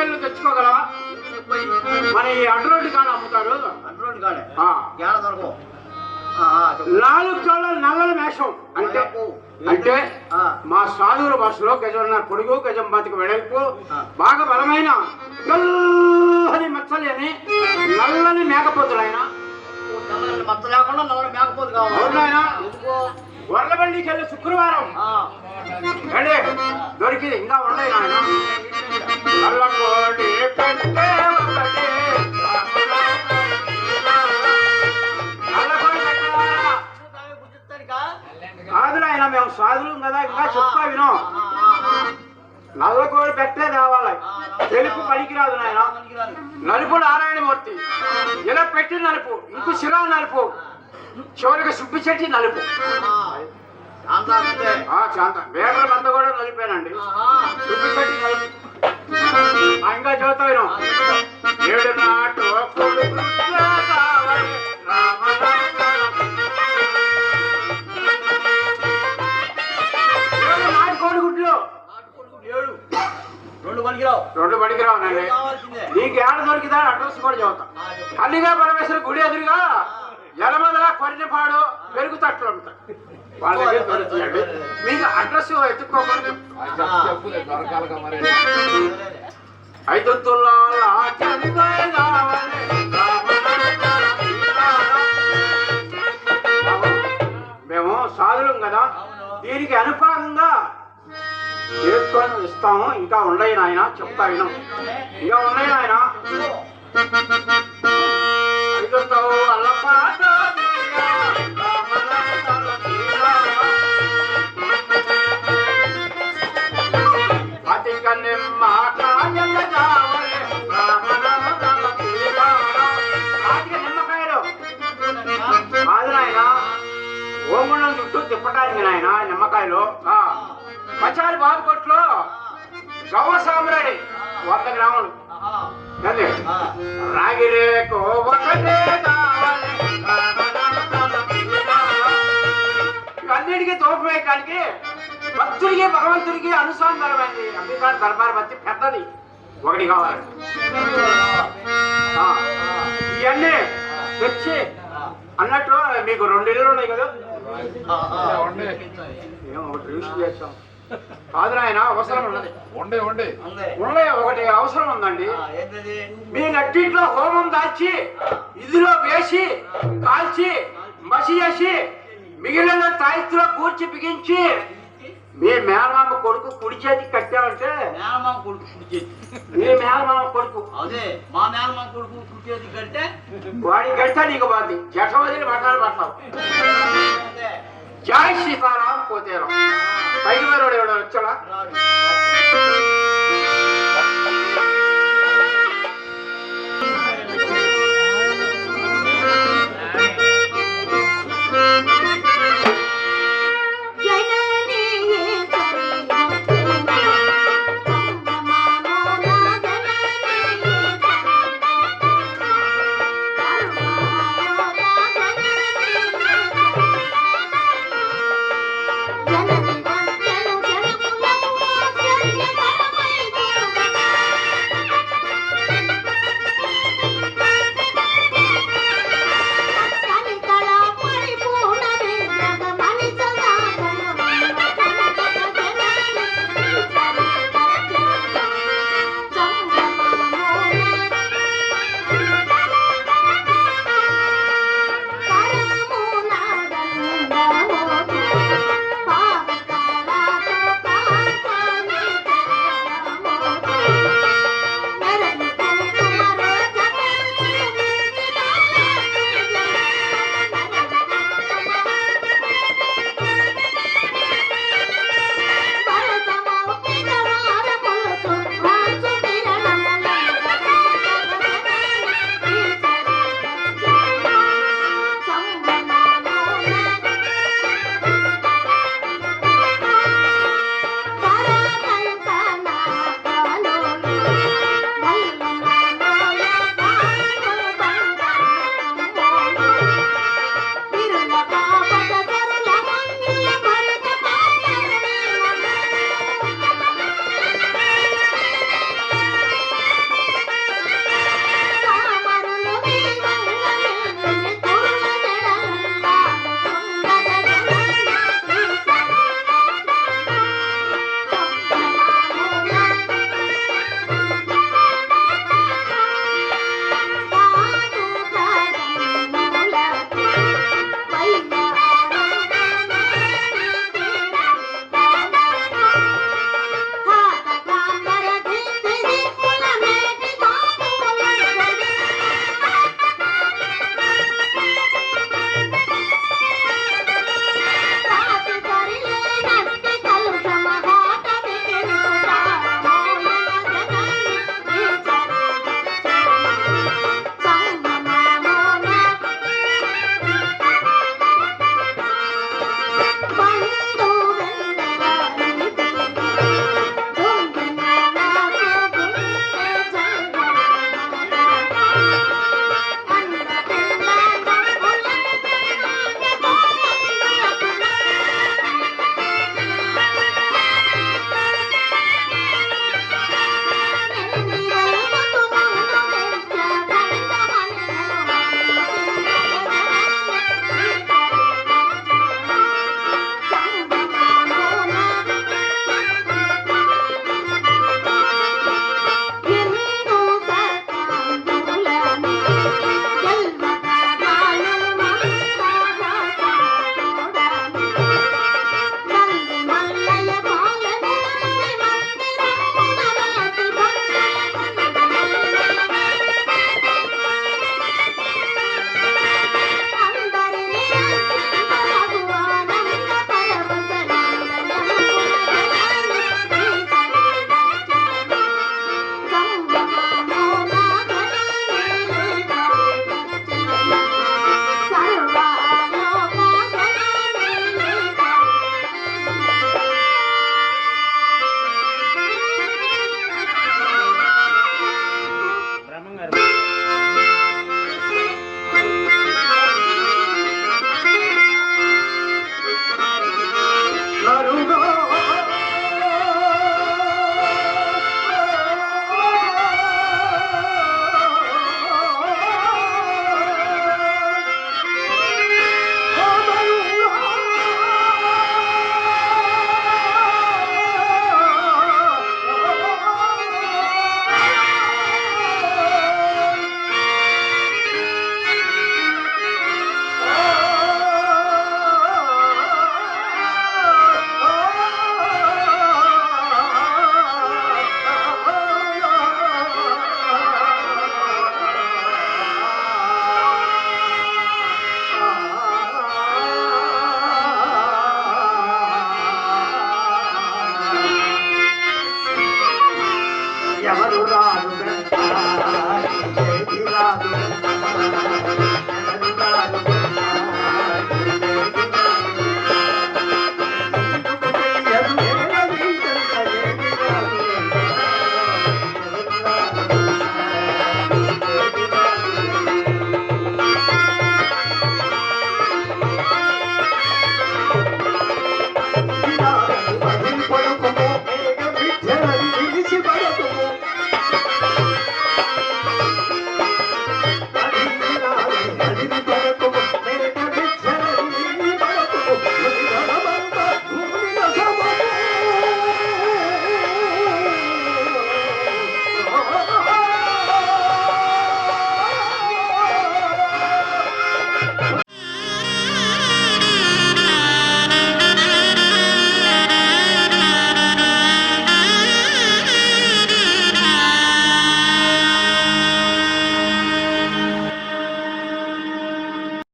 వేలు తెచ్చుకోగలవా? మన ఈ అడ్రోడ్ కాళ్ళు అమ్ముతారు. అడ్రోడ్ కాళ్ళు నాలుగు కళ్ళ నల్లల మేషం అంటే అంటే మా సాధువుల భాషలో గజమన్నారు పొడుగు గజం బతికి వెడల్పు బాగా బలమైన నల్లని మచ్చలు అని నల్లని మేకపోతులు ఆయన మచ్చ లేకుండా వెళ్ళి శుక్రవారం. దొరికింది. ఇంకా ఉన్నాయి ఆయన నల్లకోడి పెట్టే ఒకటి. కాదు మేము సాధులు కదా ఇంకా చెప్తా విను. నల్లకోడి పెట్టే ఆ, తెలుపు పనికిరాదు నాయన. నలుపు నారాయణమూర్తి. ఇలా పెట్టి నలుపు ఇంకు శిరా నలుపు. చివరికి సుబ్బి చెట్టి నలుపు. శాంతా అంతా కూడా నలిపానండి. సుబ్బి చెట్టి నలుపు. ఇంకా చదువుతా విను ఆ, చెప్పు. ఏడు నాటు. రెండు బడికి రావునండి నీకు ఏడ దొరికిదా అడ్రస్ కూడా చదువుతా. తల్లిగా పరమేశ్వర గుడి ఎదురుగా ఎలమదల కొరినపాడు పెరుగు తట్లు ఉంటాయి వాళ్ళ దగ్గర మీకు అడ్రస్ ఎత్తుక్కోకుండా ఐదు తులాల. మేము సాధులం కదా. దీనికి అనుపాతంగా చేసుకొని ఇస్తాము. ఇంకా ఉన్నాయి నాయన చెప్తా విను. ఇంకా ఉన్నాయి నాయన. అల్లపాట. నిమ్మకాయలు ఆ, పచారి బాబు కొట్లో గవ్వ సామ్రాడి వంద గ్రాములు. రాగిరేకు ఒకటే కావాలి ఇవన్నిటికీ తోపవేయటానికి భక్తుడికి భగవంతుడికి అనుసంధానమైంది. అంబేద్కర్ దర్బార్ బత్తి పెద్దది. ఒకటి కావాలి. ఇవన్నీ తెచ్చి అన్నట్టు మీకు రెండు ఇళ్ళు ఉన్నాయి కదా. ఆ, ఆ. మేము ఒకటి రిజిస్టర్ చేస్తాం కాదు నాయన అవసరం ఉన్నది ఉండే ఉండే. ఉన్నాయి ఒకటి అవసరం ఉందండి ఆ, ఏంటది? మీ నట్టింట్లో హోమం దాచి ఇదిలో వేసి కాల్చి మసి చేసి మిగిలిన తాయిత్తులో కూర్చి బిగించి మీ మేనమామ కొడుకు కుడి చేతికి కట్టామంటే మేనమామ కొడుకు కుడిచేది మీ మేనమామ కొడుకు అదే మా మేనమామ కొడుకు కుడిచేది కంటే వాడి గంట నీకు బాధి జట వదిలి బట్టాలు పడతావు అదే. జై సీతారాం పోతేరాం పైకి ఎవడో వచ్చాడా? Thank you.